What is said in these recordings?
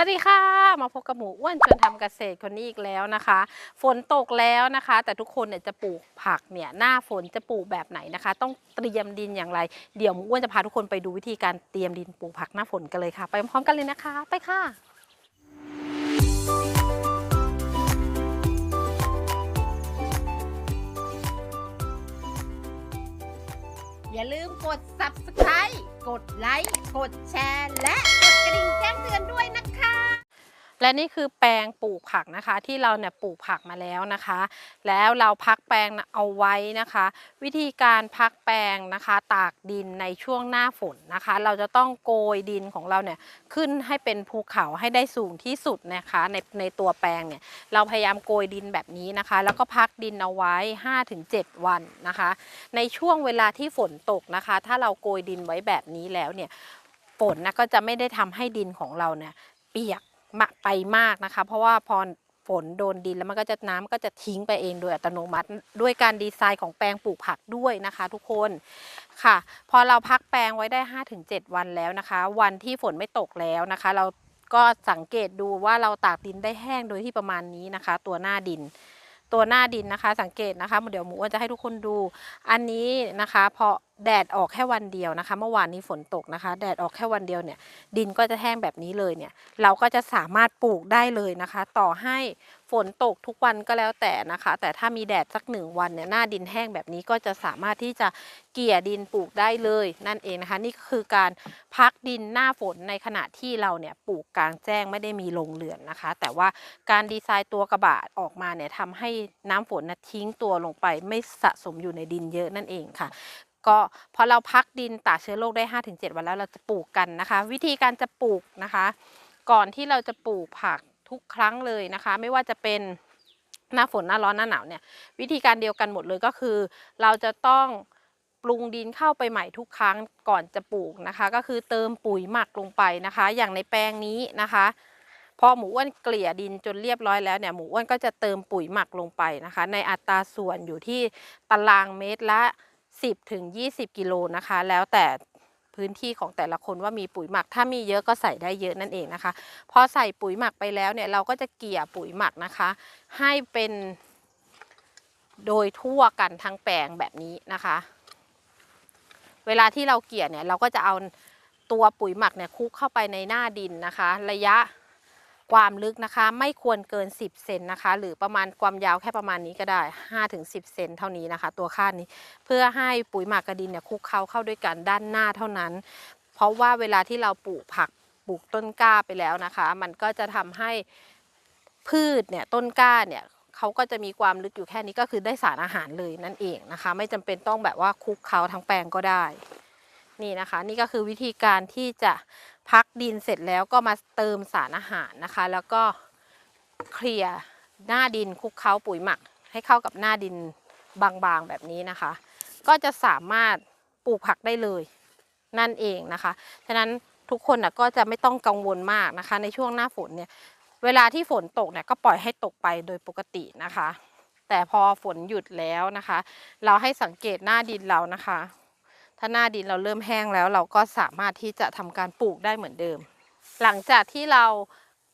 สวัสดีค่ะ มาพบกับหมูอ้วนชวนทำเกษตรคนนี้อีกแล้วนะคะ ฝนตกแล้วนะคะ แต่ทุกคนเนี่ยจะปลูกผักเนี่ยหน้าฝนจะปลูกแบบไหนนะคะ ต้องเตรียมดินอย่างไร เดี๋ยวหมูอ้วนจะพาทุกคนไปดูวิธีการเตรียมดินปลูกผักหน้าฝนกันเลยค่ะ ไปพร้อมกันเลยนะคะ ไปค่ะอย่าลืมกด subscribe กดไลค์กดแชร์และ เตือนด้วยนะคะ และนี่คือแปลงปลูกผักนะคะ ที่เราเนี่ยปลูกผักมาแล้วนะคะ แล้วเราพักแปลงเอาไว้นะคะ วิธีการพักแปลงนะคะ ตากดินในช่วงหน้าฝนนะคะ เราจะต้องโกยดินของเราเนี่ยขึ้นให้เป็นภูเขาให้ได้สูงที่สุดนะคะ ในในตัวแปลงเนี่ยเราพยายามโกยดินแบบนี้นะคะ แล้วก็พักดินเอาไว้ 5-7 วันนะคะ ในช่วงเวลาที่ฝนตกนะคะ ถ้าเราโกยดินไว้แบบนี้แล้วเนี่ย ฝนนะก็จะไม่ได้ทำให้ดินของเราเนี่ยเปียกมากไปมากนะคะ เพราะว่าพอฝนโดนดินแล้วมันก็จะน้ำก็จะทิ้งไปเองโดยอัตโนมัติ ด้วยการดีไซน์ของแปลงปลูกผักด้วยนะคะ ทุกคนค่ะ พอเราพักแปลงไว้ได้ 5-7 วันแล้วนะคะ วันที่ฝนไม่ตกแล้วนะคะ เราก็สังเกตดูว่าเราตากดินได้แห้งโดยที่ประมาณนี้นะคะ ตัวหน้าดิน ตัวหน้าดินนะคะ สังเกตนะคะเดี๋ยวหมูจะให้ทุกคนดู อันนี้นะคะพอ แดดออกแค่วันเดียวนะคะ เมื่อวานนี้ฝนตกนะคะ แดดออกแค่วันเดียวเนี่ย ดินก็จะแห้งแบบนี้เลยเนี่ย เราก็จะสามารถปลูกได้เลยนะคะ ต่อให้ฝนตกทุกวันก็แล้วแต่นะคะ แต่ถ้ามีแดดสักหนึ่งวันเนี่ยหน้าดินแห้งแบบนี้ก็จะสามารถที่จะเกี่ยดินปลูกได้เลย นั่นเองนะคะ นี่ก็คือการพักดินหน้าฝนในขณะที่เราเนี่ยปลูกกลางแจ้งไม่ได้มีลงเรือนนะคะ แต่ว่าการดีไซน์ตัวกระบะออกมาเนี่ยทำให้น้ำฝนนะทิ้งตัวลงไปไม่สะสมอยู่ในดินเยอะนั่นเองค่ะ ก็พอเราพักดินตากเชื้อโรคได้ 5-7 วันแล้วเราจะปลูกกันนะคะ วิธีการจะปลูกนะคะ ก่อนที่เราจะปลูกผักทุกครั้งเลยนะคะ ไม่ว่าจะเป็นหน้าฝนหน้าร้อนหน้าหนาวเนี่ยวิธีการเดียวกันหมดเลยก็คือ เราจะต้องปรุงดินเข้าไปใหม่ทุกครั้งก่อนจะปลูกนะคะ ก็คือเติมปุ๋ยหมักลงไปนะคะ อย่างในแปลงนี้นะคะ พอหมูอ้วนเกลี่ยดินจนเรียบร้อยแล้วเนี่ยหมูอ้วนก็จะเติมปุ๋ยหมักลงไปนะคะ ในอัตราส่วนอยู่ที่ตารางเมตรละ 10ถึง20 กิโลนะคะ แล้วแต่พื้นที่ของแต่ละคนว่ามีปุ๋ยหมัก ถ้ามีเยอะก็ใส่ได้เยอะนั่นเองนะคะ พอใส่ปุ๋ยหมักไปแล้วเนี่ยเราก็จะเกลี่ยปุ๋ยหมักนะคะ ให้เป็นโดยทั่วกันทั้งแปลงแบบนี้นะคะ เวลาที่เราเกลี่ยเนี่ยเราก็จะเอาตัวปุ๋ยหมักเนี่ยคลุกเข้าไปในหน้าดินนะคะ ระยะ ความลึกนะคะไม่ควรเกิน 10 เซนนะคะ หรือประมาณความยาวแค่ประมาณนี้ก็ได้5ถึง10 เซนเท่านี้นะคะ ตัวค่านี้เพื่อให้ปุ๋ยหมักกระดินเนี่ยคุกเข้าเข้าด้วยกันด้านหน้าเท่านั้น เพราะว่าเวลาที่เราปลูกผักปลูกต้นกล้าไปแล้วนะคะ มันก็จะทำให้พืชเนี่ยต้นกล้าเนี่ยเขาก็จะมีความลึกอยู่แค่นี้ก็คือได้สารอาหารเลยนั่นเองนะคะ ไม่จำเป็นต้องแบบว่าคุกเขาทั้งแปลงก็ได้ นี่นะคะ นี่ก็คือวิธีการที่จะ พักดินเสร็จแล้วก็มาเติมสารอาหารนะคะ แล้วก็เคลียร์หน้าดินคลุกเคล้าปุ๋ยหมัก ให้เข้ากับหน้าดินบางๆแบบนี้นะคะ ก็จะสามารถปลูกผักได้เลยนั่นเองนะคะ ฉะนั้นทุกคนนะก็จะไม่ต้องกังวลมากนะคะ ในช่วงหน้าฝนเนี่ย เวลาที่ฝนตกเนี่ยก็ปล่อยให้ตกไปโดยปกตินะคะ แต่พอฝนหยุดแล้วนะคะ เราให้สังเกตหน้าดินเรานะคะ ถ้าหน้าดินเราเริ่มแห้งแล้ว เราก็สามารถที่จะทำการปลูกได้เหมือนเดิม หลังจากที่เรา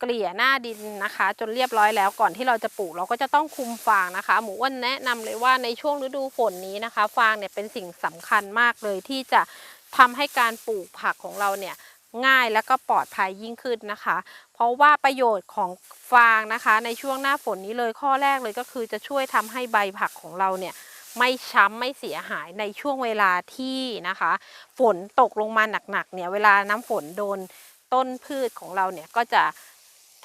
เกลี่ยหน้าดินนะคะ จนเรียบร้อยแล้วก่อนที่เราจะปลูกเราก็จะต้องคุมฟางนะคะ หมูอ้วนแนะนำเลยว่าในช่วงฤดูฝนนี้นะคะ ฟางเนี่ยเป็นสิ่งสำคัญมากเลยที่จะทำให้การปลูกผักของเราเนี่ยง่ายและก็ปลอดภัยยิ่งขึ้นนะคะ เพราะว่าประโยชน์ของฟางนะคะ ในช่วงหน้าฝนนี้เลยข้อแรกเลยก็คือจะช่วยทำให้ใบผักของเราเนี่ย ไม่ช้ำไม่เสียหายในช่วงเวลาที่นะคะ ฝนตกลงมาหนักๆเนี่ยเวลาน้ำฝนโดนต้นพืชของเราเนี่ยก็จะ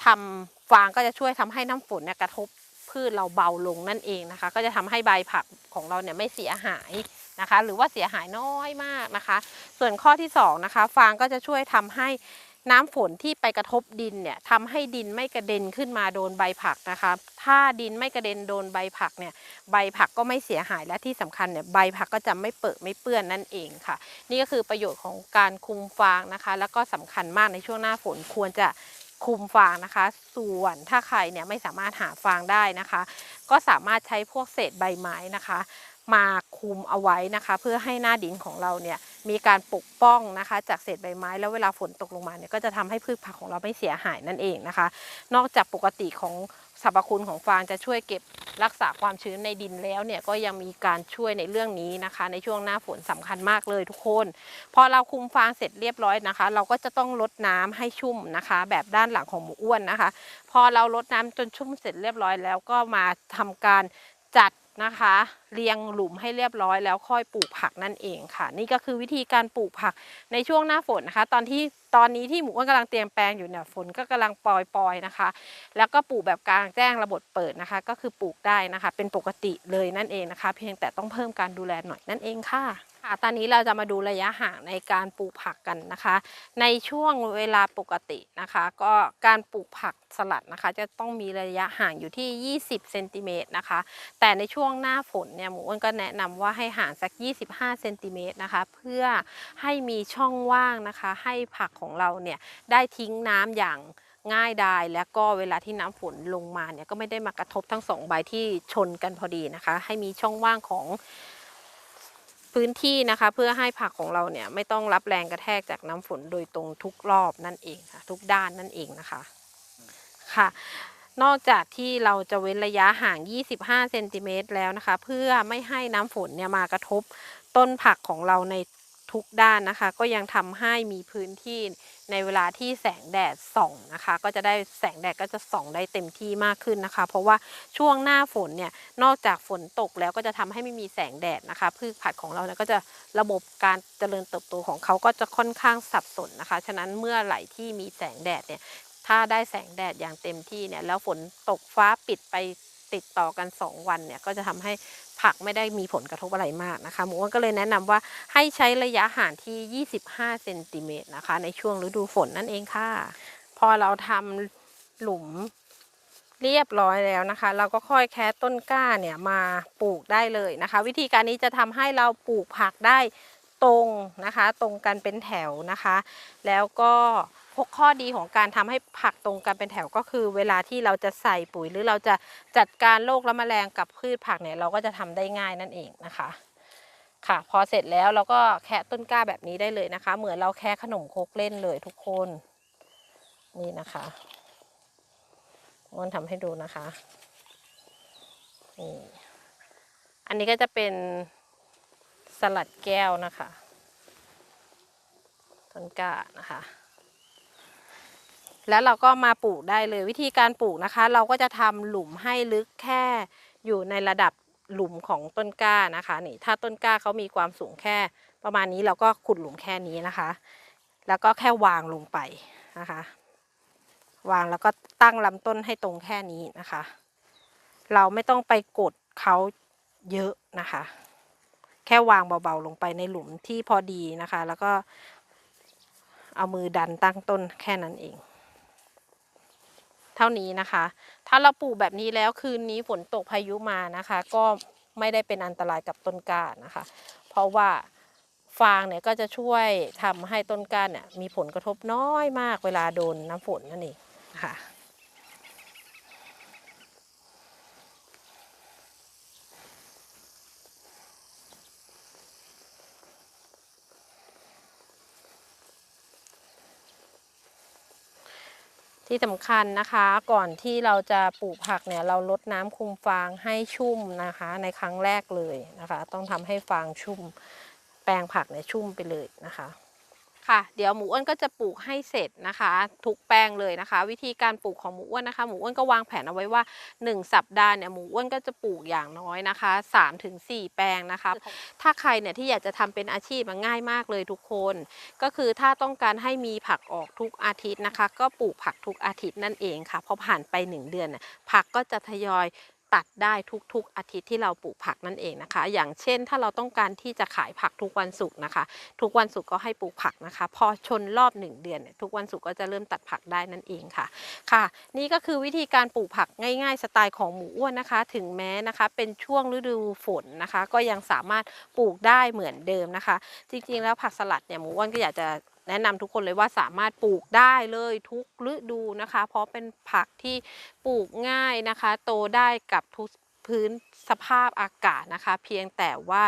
ทำฟางก็จะช่วยทำให้น้ำฝนเนี่ยกระทบพืชเราเบาลงนั่นเองนะคะ ก็จะทำให้ใบผักของเราเนี่ยไม่เสียหายนะคะ หรือว่าเสียหายน้อยมากนะคะ ส่วนข้อที่สองนะคะฟางก็จะช่วยทำให้ น้ำฝนที่ไปกระทบดินเนี่ยทำให้ดินไม่กระเด็นขึ้นมาโดนใบผักนะคะ ถ้าดินไม่กระเด็นโดนใบผักเนี่ยใบผักก็ไม่เสียหายและที่สำคัญเนี่ยใบผักก็จะไม่เปิดไม่เปื้อนนั่นเองค่ะ นี่ก็คือประโยชน์ของการคุมฟางนะคะ แล้วก็สำคัญมากในช่วงหน้าฝนควรจะคุมฟางนะคะ ส่วนถ้าใครเนี่ยไม่สามารถหาฟางได้นะคะ ก็สามารถใช้พวกเศษใบไม้นะคะ มาคุมเอาไว้นะคะ เพื่อให้หน้าดินของเราเนี่ย มีการปกป้องนะคะ จากเศษใบไม้ แล้วเวลาฝนตกลงมาเนี่ยก็จะทำให้พืชผักของเราไม่เสียหายนั่นเองนะคะ นอกจากปกติของสรรพคุณของฟางจะช่วยเก็บรักษาความชื้นในดินแล้วเนี่ยก็ยังมีการช่วยในเรื่องนี้นะคะ ในช่วงหน้าฝนสำคัญมากเลยทุกคน พอเราคุมฟางเสร็จเรียบร้อยนะคะ เราก็จะต้องลดน้ำให้ชุ่มนะคะ แบบด้านหลังของหมูอ้วนนะคะ พอเราลดน้ำจนชุ่มเสร็จเรียบร้อยแล้วก็มาทำการจัด นะคะ เรียงหลุมให้เรียบร้อยแล้วค่อยปลูกผักนั่นเองค่ะ นี่ก็คือวิธีการปลูกผักในช่วงหน้าฝนนะคะ ตอนที่ตอนนี้ที่หมูอ้วนกำลังเตรียมแปลงอยู่เนี่ยฝนก็กำลังปล่อยๆนะคะ แล้วก็ปลูกแบบกลางแจ้งระบบเปิดนะคะ ก็คือปลูกได้นะคะ เป็นปกติเลยนั่นเองนะคะ เพียงแต่ต้องเพิ่มการดูแลหน่อยนั่นเองค่ะ ค่ะตอนนี้เราจะมาดูระยะห่างในการปลูกผักกันนะคะ ในช่วงเวลาปกตินะคะ ก็การปลูกผักสลัดนะคะ จะต้องมีระยะห่างอยู่ที่ 20เซนติเมตรนะคะ แต่ในช่วงหน้าฝนเนี่ยหมูอ้วนก็แนะนำว่าให้ห่างสัก 25เซนติเมตรนะคะ เพื่อให้มีช่องว่างนะคะ ให้ผักของเราเนี่ยได้ทิ้งน้ำอย่างง่ายดายแล้วก็เวลาที่น้ำฝนลงมาเนี่ยก็ไม่ได้มากระทบทั้งสองใบที่ชนกันพอดีนะคะ ให้มีช่องว่างของ พื้นที่นะคะ เพื่อให้ผักของเราเนี่ยไม่ต้องรับแรงกระแทกจากน้ำฝนโดยตรงทุกรอบนั่นเองค่ะ ทุกด้านนั่นเองนะคะค่ะ นอกจากที่เราจะเว้นระยะห่าง 25เซนติเมตรแล้วนะคะ เพื่อไม่ให้น้ำฝนเนี่ยมากระทบต้นผักของเราในทุกด้านนะคะ ก็ยังทำให้มีพื้นที่ ในเวลาที่แสงแดดส่องนะคะ ก็จะได้แสงแดดก็จะส่องได้เต็มที่มากขึ้นนะคะ เพราะว่าช่วงหน้าฝนเนี่ยนอกจากฝนตกแล้วก็จะทำให้ไม่มีแสงแดดนะคะพืชผักของเราเนี่ยก็จะระบบการเจริญเติบโตของเขาก็จะค่อนข้างสับสนนะคะ ฉะนั้นเมื่อไหร่ที่มีแสงแดดเนี่ยถ้าได้แสงแดดอย่างเต็มที่เนี่ยแล้วฝนตกฟ้าปิดไปติดต่อกัน 2 วันเนี่ยก็จะทำให้ ผักไม่ได้มีผลกระทบอะไรมากนะคะหมูอ้วนก็เลยแนะนำว่าให้ใช้ระยะห่างที่ 25เซนติเมตรนะคะ ในช่วงฤดูฝนนั่นเองค่ะ พอเราทำหลุมเรียบร้อยแล้วนะคะ เราก็ค่อยแคะต้นกล้าเนี่ยมาปลูกได้เลยนะคะ วิธีการนี้จะทำให้เราปลูกผักได้ตรงนะคะ ตรงกันเป็นแถวนะคะ แล้วก็ พวกข้อดีของการทำให้ผักตรงกันเป็นแถวก็คือ เวลาที่เราจะใส่ปุ๋ยหรือเราจะจัดการโรคและแมลงกับพืชผักเนี่ยเราก็จะทำได้ง่ายนั่นเองนะคะ ค่ะ พอเสร็จแล้วเราก็แคะต้นกล้าแบบนี้ได้เลยนะคะ เหมือนเราแคะขนมคกเล่นเลยทุกคนนี่นะคะมันทำให้ดูนะคะนี่อันนี้ก็จะเป็นสลัดแก้วนะคะ ต้นกล้านะคะ แล้วเราก็มาปลูกได้เลยวิธีการปลูกนะคะ เราก็จะทำหลุมให้ลึกแค่อยู่ในระดับหลุมของต้นกล้านะคะนี่ถ้าต้นกล้าเขามีความสูงแค่ ประมาณนี้เราก็ขุดหลุมแค่นี้นะคะ แล้วก็แค่วางลงไปนะคะ วางแล้วก็ตั้งลำต้นให้ตรงแค่นี้นะคะ เราไม่ต้องไปกดเขาเยอะนะคะ แค่วางเบาๆลงไปในหลุมที่พอดีนะคะ แล้วก็เอามือดันตั้งต้นแค่นั้นเอง เท่านี้นะคะ ถ้าเราปลูกแบบนี้แล้วคืนนี้ฝนตกพายุมานะคะ ก็ไม่ได้เป็นอันตรายกับต้นกล้านะคะ เพราะว่าฟางเนี่ยก็จะช่วยทำให้ต้นกล้าเนี่ยมีผลกระทบน้อยมากเวลาโดนน้ำฝนนั่นเองค่ะ ที่สำคัญนะคะก่อนที่เราจะปลูกผักเนี่ยเราลดน้ำคุมฟางให้ชุ่มนะคะ ในครั้งแรกเลยนะคะ ต้องทำให้ฟางชุ่ม แปลงผักเนี่ยชุ่มไปเลยนะคะ ค่ะ เดี๋ยวหมูอ้วนก็จะปลูกให้เสร็จนะคะ ทุกแปลงเลยนะคะ วิธีการปลูกของหมูอ้วนนะคะ หมูอ้วนก็วางแผนเอาไว้ว่า 1 สัปดาห์เนี่ยหมูอ้วนก็จะปลูกอย่างน้อยนะคะ 3-4ถึง4แปลงนะคะ ถ้าใครเนี่ยที่อยากจะทำเป็นอาชีพมันง่ายมากเลยทุกคน ก็คือถ้าต้องการให้มีผักออกทุกอาทิตย์นะคะ ก็ปลูกผักทุกอาทิตย์นั่นเองค่ะพอผ่านไป 1 เดือนเนี่ยผักก็จะทยอย ตัดได้ทุกๆอาทิตย์ที่เราปลูกผักนั่นเองนะคะ อย่างเช่นถ้าเราต้องการที่จะขายผักทุกวันศุกร์นะคะ ทุกวันศุกร์ก็ให้ปลูกผักนะคะ พอชนรอบ 1 เดือนเนี่ยทุกวันศุกร์ก็จะเริ่มตัดผักได้นั่นเองค่ะค่ะ นี่ก็คือวิธีการปลูกผักง่ายๆ สไตล์ของหมูอ้วนนะคะ ถึงแม้นะคะเป็นช่วงฤดูฝนนะคะ ก็ยังสามารถปลูกได้เหมือนเดิมนะคะ จริงๆ แล้วผักสลัดเนี่ยหมูอ้วนก็อยากจะ แนะนำทุกคนเลยว่าสามารถปลูกได้เลยทุกฤดูนะคะ เพราะเป็นผักที่ปลูกง่ายนะคะ โตได้กับทุกพื้นสภาพอากาศนะคะ เพียงแต่ว่า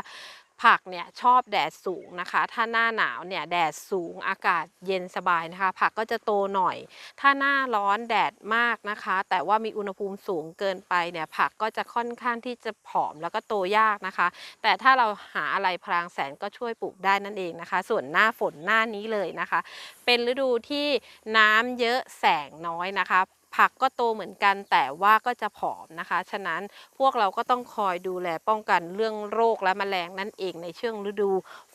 ผักเนี่ยชอบแดดสูงนะคะ ถ้าหน้าหนาวเนี่ยแดดสูงอากาศเย็นสบายนะคะ ผักก็จะโตหน่อย ถ้าหน้าร้อนแดดมากนะคะ แต่ว่ามีอุณหภูมิสูงเกินไปเนี่ยผักก็จะค่อนข้างที่จะผอมแล้วก็โตยากนะคะ แต่ถ้าเราหาอะไรพรางแสงก็ช่วยปลูกได้นั่นเองนะคะ ส่วนหน้าฝนหน้านี้เลยนะคะ เป็นฤดูที่น้ำเยอะแสงน้อยนะคะ ผักก็โตเหมือนกันแต่ว่าก็จะผอมนะคะ ฉะนั้นพวกเราก็ต้องคอยดูแลป้องกันเรื่องโรคและแมลงนั่นเองในช่วงฤดู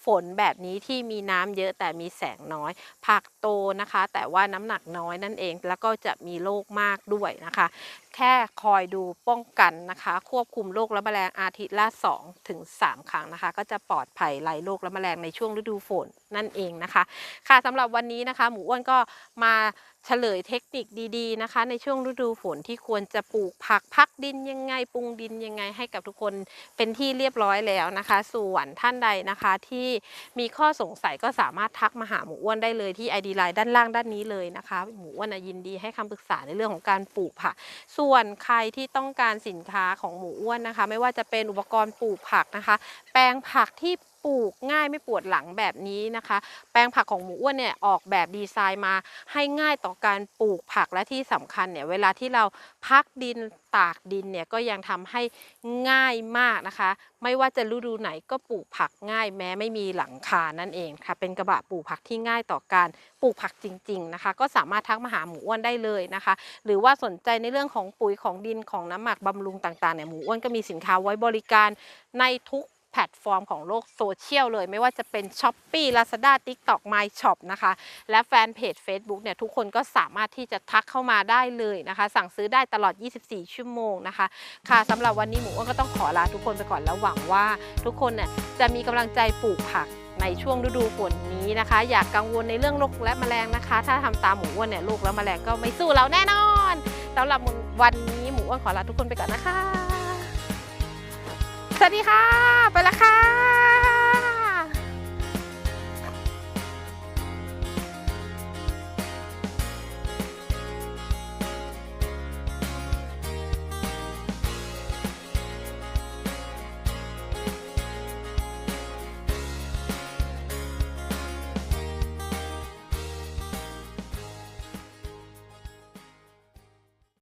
ฝนแบบนี้ที่มีน้ำเยอะแต่มีแสงน้อย ผักโตนะคะ แต่ว่าน้ำหนักน้อยนั่นเอง แล้วก็จะมีโรคมากด้วยนะคะ แค่คอยดูป้องกันนะคะ ควบคุมโรคและแมลงอาทิตย์ละ2ถึง3ครั้งนะคะ ก็จะปลอดภัยไล่โรคและแมลงในช่วงฤดูฝนนั่นเองนะคะ ค่ะสำหรับวันนี้นะคะ หมูอ้วนก็มาเฉลยเทคนิคดีๆนะคะ ในช่วงฤดูฝนที่ควรจะปลูกผักพักดินยังไงปรุงดินยังไงให้กับทุกคนเป็นที่เรียบร้อยแล้วนะคะ ส่วนท่านใดนะคะที่มีข้อสงสัยก็สามารถทักมาหาหมูอ้วนได้เลยที่ ID Line ด้านล่างด้านนี้เลยนะคะ หมูอ้วนยินดีให้คำปรึกษาในเรื่องของการปลูกผัก ส่วนใครที่ต้องการสินค้าของหมูอ้วนนะคะ ไม่ว่าจะเป็นอุปกรณ์ปลูกผักนะคะ แปลงผักที่ ปลูกง่ายไม่ปวดหลังแบบนี้นะคะ แปลงผักของหมูอ้วนเนี่ยออกแบบดีไซน์มาให้ง่ายต่อการปลูกผักและที่สำคัญเนี่ยเวลาที่เราพักดินตากดินเนี่ยก็ยังทำให้ง่ายมากนะคะ ไม่ว่าจะฤดูไหนก็ปลูกผักง่ายแม้ไม่มีหลังคานั่นเองค่ะ เป็นกระบะปลูกผักที่ง่ายต่อการปลูกผักจริง ๆนะคะ ก็สามารถทักมาหาหมูอ้วนได้เลยนะคะ หรือว่าสนใจในเรื่องของปุ๋ยของดินของน้ำหมักบำรุงต่างๆเนี่ยหมูอ้วนก็มีสินค้าไว้บริการในทุก พลตฟอร์มของโลกโซเชียลเลย ไม่ว่าจะเป็น s h อ p e e Lazada TikTok My Shop นะคะ และแฟนเพจ Facebook เนี่ยทุกคนก็สามารถที่จะทักเข้ามาได้เลยนะคะ สั่งซื้อได้ตลอด 24 ชั่วโมงนะคะ ค่ะสำหรับวันนี้หมูอ้วนก็ต้องขอลาทุกคนไปก่อนแล้วหวังว่าทุกคนเนี่ยจะมีกำลังใจปลูกผักในช่วงฤดูฝนนี้นะคะ อย่ากกังวลในเรื่องโรคและแมลงนะคะ ถ้าทำตามหมูอ้วนเนี่ยโรคและแมลงก็ไม่สู้เราแน่นอนสำหรับวันนี้หมูอ้วนขอลาทุกคนไปก่อนนะคะ สวัสดีค่ะ ไปละค่ะ